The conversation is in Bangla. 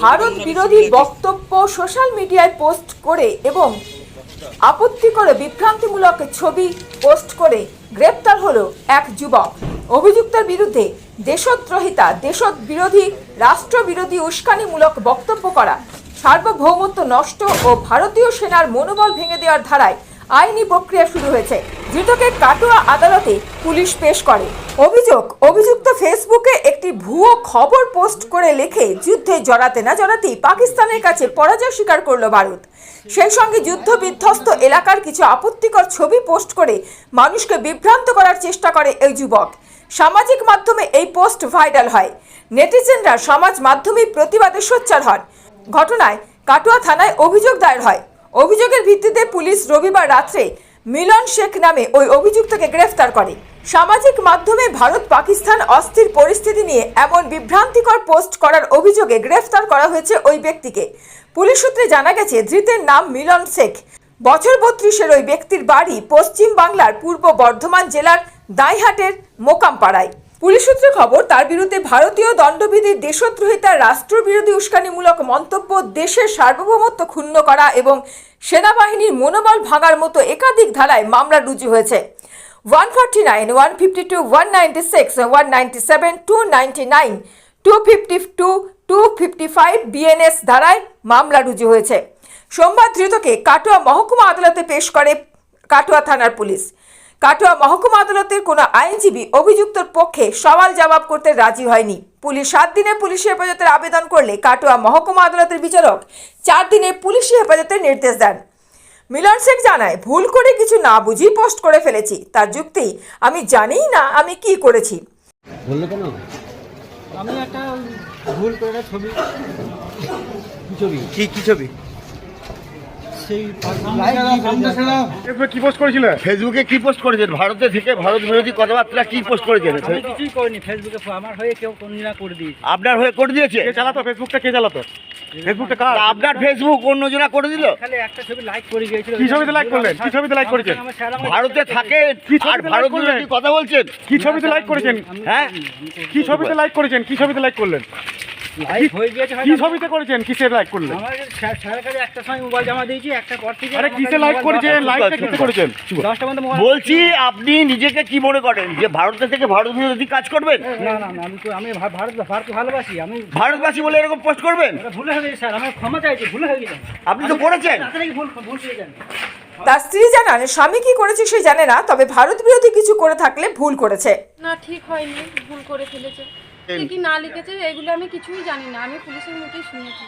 ভারত বিরোধী বক্তব্য সোশ্যাল মিডিয়ায় পোস্ট করে এবং আপত্তি করে বিভ্রান্তিমূলক ছবি পোস্ট করে গ্রেপ্তার হল এক যুবক। অভিযুক্তের বিরুদ্ধে দেশদ্রোহিতা দেশবিরোধী রাষ্ট্রবিরোধী উস্কানিমূলক বক্তব্য করা সার্বভৌমত্ব নষ্ট ও ভারতীয় সেনার মনোবল ভেঙে দেওয়ার ধারায় আইনি প্রক্রিয়া শুরু হয়েছে। ধৃতকে কাটোয়া আদালতে পুলিশ পেশ করে। অভিযোগ, অভিযুক্ত ফেসবুকে একটি ভুয়ো খবর পোস্ট করে লেখে যুদ্ধে জড়াতে না জড়াতেই পাকিস্তানের কাছে পরাজয় স্বীকার করল ভারত। সেই সঙ্গে যুদ্ধ বিধ্বস্ত এলাকার কিছু আপত্তিকর ছবি পোস্ট করে মানুষকে বিভ্রান্ত করার চেষ্টা করে এই যুবক। সামাজিক মাধ্যমে এই পোস্ট ভাইরাল হয়। নেটিজেনরা সমাজ মাধ্যমে প্রতিবাদে সোচ্চার হন। ঘটনায় কাটোয়া থানায় অভিযোগ দায়ের হয়। অভিযোগের ভিত্তিতে পুলিশ রবিবার রাত্রে মিলন শেখ নামে ওই অভিযুক্তকে গ্রেফতার করে। সামাজিক মাধ্যমে ভারত পাকিস্তান অস্থির পরিস্থিতি নিয়ে এমন বিভ্রান্তিকর পোস্ট করার অভিযোগে গ্রেফতার করা হয়েছে ওই ব্যক্তিকে। পুলিশ সূত্রে জানা গেছে, ধৃতের নাম মিলন শেখ। বছর বত্রিশের ওই ব্যক্তির বাড়ি পশ্চিম বাংলার পূর্ব বর্ধমান জেলার দাইহাটের মোকামপাড়ায়। পুলিশ সূত্রে খবর, তার বিরুদ্ধে ভারতীয় দণ্ডবিধির দেশদ্রোহিতা রাষ্ট্রবিরোধী উস্কানিমূলক মন্তব্য দেশের সার্বভৌমত্ব ক্ষুণ্ণ করা এবং সেনাবাহিনীর মনোবল ভাঙার মতো একাধিক ধারায় মামলা রুজু হয়েছে। One forty nine, one fifty two, one ninety six, one ninety seven, two ninety nine, two fifty two two fifty five BNS ধারায় মামলা রুজু হয়েছে। সোমবার ধৃতকে কাটোয়া মহকুমা আদালতে পেশ করে কাটোয়া থানার পুলিশ। কাটোয়া মহকুমা আদালতের কোনো আইনজীবী অভিযুক্তর পক্ষে সওয়াল জবাব করতে রাজি হয়নি। পুলিশ সাত দিনের পুলিশি হেফাজতের আবেদন করলে কাটোয়া মহকুমা আদালতের বিচারক চার দিনের পুলিশি হেফাজতের নির্দেশ দেন। মিলন শেখ জানায় ভুল করে কিছু না বুঝি পোস্ট করে ফেলেছি। তার যুক্তি আমি জানিই না আমি কি করেছি। বলল কেন? আমি একটা ভুল করে ছবি ছবি কি কি ছবি? সেই ফেসবুকে কি পোস্ট করেছিলে? ফেসবুকে কি পোস্ট করেছেন ভারতে থেকে ভারত বিরোধী কথাবার্তা কি পোস্ট করেছেন আমি কিছুই করিনি ফেসবুকে আমার হয়ে কেউ করে দিয়েছে। আপনার হয়ে করে দিয়েছে? কে চালাতো? ফেসবুকটা কে চালাতো? ফেসবুকটা কার? আপনার ফেসবুক অন্যজনা করে দিল? খালি একটা ছবি লাইক করে গিয়েছিল। কি ছবিতে like করলেন? কি ছবিতে like করেছেন? ভারতে থাকে কি ছবিতে আর ভারত বিরোধী কথা বলছেন? কি ছবিতে লাইক করেছেন? হ্যাঁ? কি ছবিতে লাইক করেছেন? কি ছবিতে লাইক করলেন? লাইক হয়ে গিয়েছে কি হয়তো। ছবিতে করেছেন? কিসের লাইক করলেন? আমার স্যার- স্যারের কাছে একটা সময় মোবাইল জমা দিয়েছি একটা পর থেকে আরে কিসে কাছে করেছেন? দশটা- কিসে করেছেন? দশটা মধ্যে মোবাইল বলছি আপনি নিজেকে কি মনে করেন? যে ভারতে থেকে ভারত বিরোধী কাজ করবেন? না না না আমি তো- আমি ভা- ভারত ভালোবাসি আমি ভারতবাসী বলে এরকম পোস্ট করবেন? ভুলে হয়ে গেছে স্যার আমার ক্ষমা চাইছি ভুলে হয়ে গেছে। আপনি তো করেছেন। ভুল ভুল করে যান তার স্ত্রী জানান স্বামী কি করেছে সে জানে না তবে ভারত বিরোধী কিছু করে থাকলে ভুল করেছে। না ঠিক হয়নি ভুল করে ফেলেছে। কি না লিখেছে এগুলো আমি কিছুই জানি না আমি পুলিশের মুখেই শুনেছি।